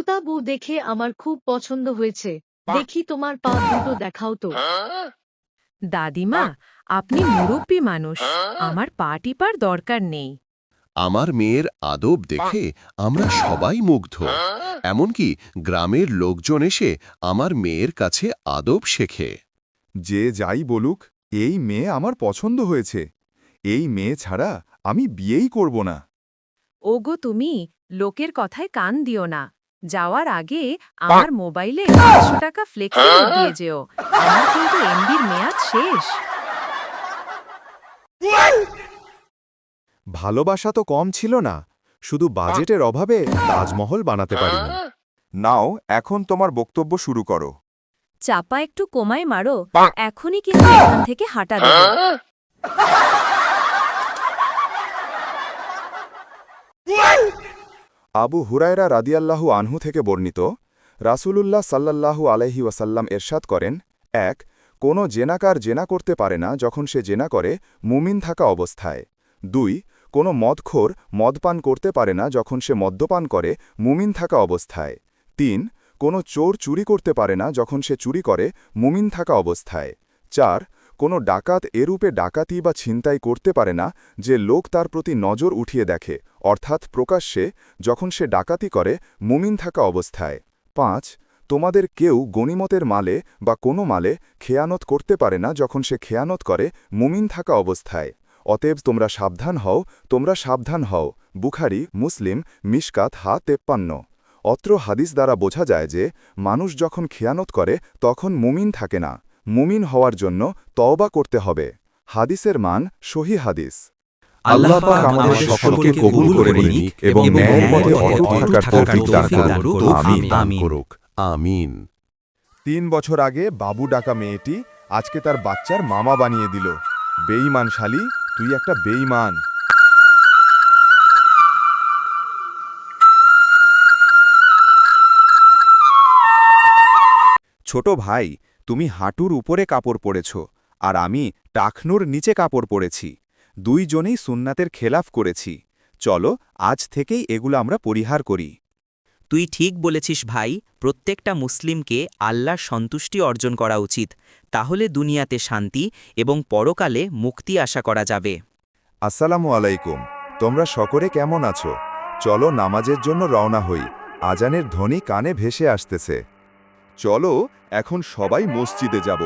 ভূতাবু দেখে আমার খুব পছন্দ হয়েছে। দেখি তোমার পা দুটো দেখাও তো। দাদিমা আপনি মুরব্বী মানুষ। আমার পা টিপার দরকার নেই। আমার মেয়ের আদব দেখে আমরা সবাই মুগ্ধ। এমনকি গ্রামের লোকজন এসে আমার মেয়ের কাছে আদব শেখে। যে যাই বলুক এই মেয়ে আমার পছন্দ হয়েছে। এই মেয়ে ছাড়া আমি বিয়েই করব না। ওগো তুমি লোকের কথায় কান দিও না। যাওয়ার আগে আমার মোবাইলে পাঁচশো টাকা ফ্লেক্সি দিয়ে যেও। আমার কিন্তু এমবির মেয়াদ শেষ। ভালোবাসা তো কম ছিল না শুধু বাজেটের অভাবে তাজমহল বানাতে পারিনি। নাও এখন তোমার বক্তব্য শুরু করো। চাপা একটু কমায় মারো এখনই কিন্তু এখান থেকে হাঁটা দেবো। আবু হুরায়রা রাদিয়াল্লাহু আনহু থেকে বর্ণিত, রাসূলুল্লাহ সাল্লাল্লাহু আলাইহি ওয়াসাল্লাম এরশাদ করেন, এক, কোনো জেনাকার জেনা করতে পারে না যখন সে জেনা করে মুমিন থাকা অবস্থায়। দুই, কোনো মদখোর মদপান করতে পারে না যখন সে মদ্যপান করে মুমিন থাকা অবস্থায়। তিন, কোনো চোর চুরি করতে পারে না যখন সে চুরি করে মুমিন থাকা অবস্থায়। চার, কোনো ডাকাত এরূপে ডাকাতি বা ছিনতাই করতে পারে না যে লোক তার প্রতি নজর উঠিয়ে দেখে। অর্থাৎ প্রকাশ্যে, যখন সে ডাকাতি করে, মুমিন থাকা অবস্থায়। পাঁচ, তোমাদের কেউ গণিমতের মালে বা কোনো মালে খেয়ানত করতে পারে না যখন সে খেয়ানত করে, মুমিন থাকা অবস্থায়। অতএব তোমরা সাবধান হও, তোমরা সাবধান হও। বুখারি, মুসলিম, মিশকাত হা তেপ্পান্ন। অত্র হাদিস দ্বারা বোঝা যায় যে, মানুষ যখন খেয়ানত করে, তখন মুমিন থাকে না। মুমিন হওয়ার জন্য তওবা করতে হবে। হাদিসের মান সহি হাদিস। আল্লাহ পাক আমাদের সকলকে কবুল করে নিক এবং ন্যায়ের পথে থাকার তৌফিক দান করুন আমিন করুক আমিন। তিন বছর আগে বাবু ডাকা মেয়েটি আজকে তার বাচ্চার মামা বানিয়ে দিল। বেইমান শালি তুই একটা বেইমান ছোট ভাই তুমি হাঁটুর উপরে কাপড় পরেছ আর আমি টাকনুর নিচে কাপড় পরেছি। দুইজনেই সুন্নাতের খেলাফ করেছি। চলো আজ থেকেই এগুলো আমরা পরিহার করি। তুই ঠিক বলেছিস ভাই প্রত্যেকটা মুসলিমকে আল্লাহর সন্তুষ্টি অর্জন করা উচিত। তাহলে দুনিয়াতে শান্তি এবং পরকালে মুক্তি আশা করা যাবে। আসসালামু আলাইকুম তোমরা সকলে কেমন আছো? চলো নামাজের জন্য রওনা হই। আজানের ধ্বনি কানে ভেসে আসতেছে। চলো এখন সবাই মসজিদে যাব।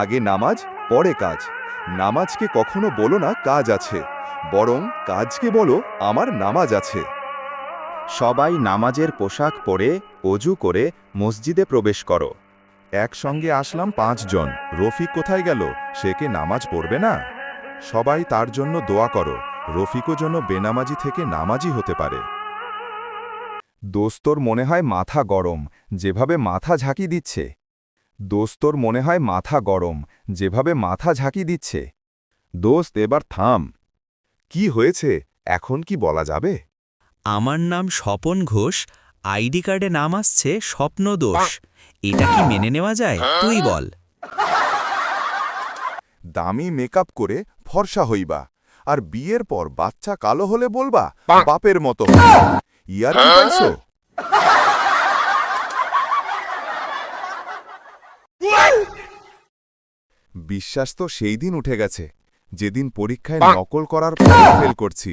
আগে নামাজ পরে কাজ। নামাজকে কখনো বলো না কাজ আছে, বরং কাজকে বলো আমার নামাজ আছে। সবাই নামাজের পোশাক পরে, অজু করে মসজিদে প্রবেশ করো। একসঙ্গে আসলাম পাঁচজন রফিক কোথায় গেল? সে কে নামাজ পড়বে না? সবাই তার জন্য দোয়া করো, রফিকও যেন বেনামাজি থেকে নামাজি হতে পারে। দোস্তর মনে হয় মাথা গরম, যেভাবে মাথা ঝাঁকি দিচ্ছে। দোস্তর মনে হয় মাথা গরম যেভাবে মাথা ঝাঁকি দিচ্ছে। দোস্ত এবার থাম। কি হয়েছে? এখন কি বলা যাবে? আমার নাম স্বপন ঘোষ আইডি কার্ডে নাম আসছে স্বপ্নদোষ। এটা কি মেনে নেওয়া যায়? তুই বল। দামি মেকআপ করে ফর্সা হইবা আর বিয়ের পর বাচ্চা কালো হলে বলবা বাপের মতো ইয়ার কি বিশ্বাস তো সেই দিন উঠে গেছে যেদিন পরীক্ষায় নকল করার পর ফেল করছি।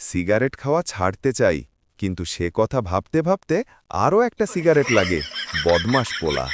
সিগারেট খাওয়া ছাড়তে চাই কিন্তু সে কথা ভাবতে ভাবতে আরও একটা সিগারেট লাগে বদমাস পোলা।